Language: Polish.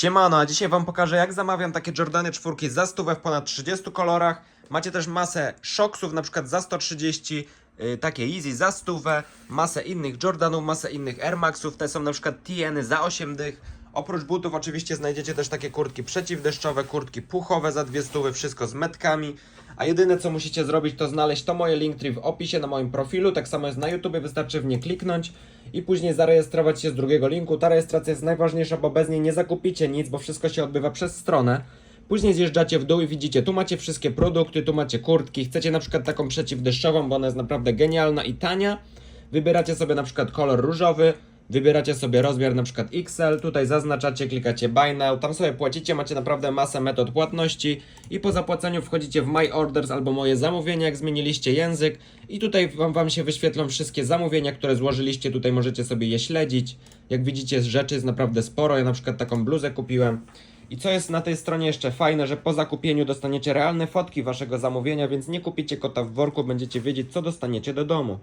Siemano, a dzisiaj wam pokażę jak zamawiam takie Jordany czwórki za stówę w ponad 30 kolorach. Macie też masę Shocksów, na przykład za 130, yy, takie Easy za stówę, masę innych Jordanów, masę innych Air Maxów, te są na przykład TN za 8 dych. Oprócz butów oczywiście znajdziecie też takie kurtki przeciwdeszczowe, kurtki puchowe za dwie stówy, wszystko z metkami. A jedyne co musicie zrobić to znaleźć to moje Linktree w opisie na moim profilu, tak samo jest na YouTube, wystarczy w nie kliknąć i później zarejestrować się z drugiego linku. Ta rejestracja jest najważniejsza, bo bez niej nie zakupicie nic, bo wszystko się odbywa przez stronę. Później zjeżdżacie w dół i widzicie, tu macie wszystkie produkty, tu macie kurtki, chcecie na przykład taką przeciwdeszczową, bo ona jest naprawdę genialna i tania. Wybieracie sobie na przykład kolor różowy, wybieracie sobie rozmiar na przykład XL, tutaj zaznaczacie, klikacie Buy Now, tam sobie płacicie, macie naprawdę masę metod płatności i po zapłaceniu wchodzicie w My Orders albo moje zamówienia, jak zmieniliście język i tutaj wam, wam się wyświetlą wszystkie zamówienia, które złożyliście, tutaj możecie sobie je śledzić. Jak widzicie, rzeczy jest naprawdę sporo, ja na przykład taką bluzę kupiłem. I co jest na tej stronie jeszcze fajne, że po zakupieniu dostaniecie realne fotki waszego zamówienia, więc nie kupicie kota w worku, będziecie wiedzieć co dostaniecie do domu.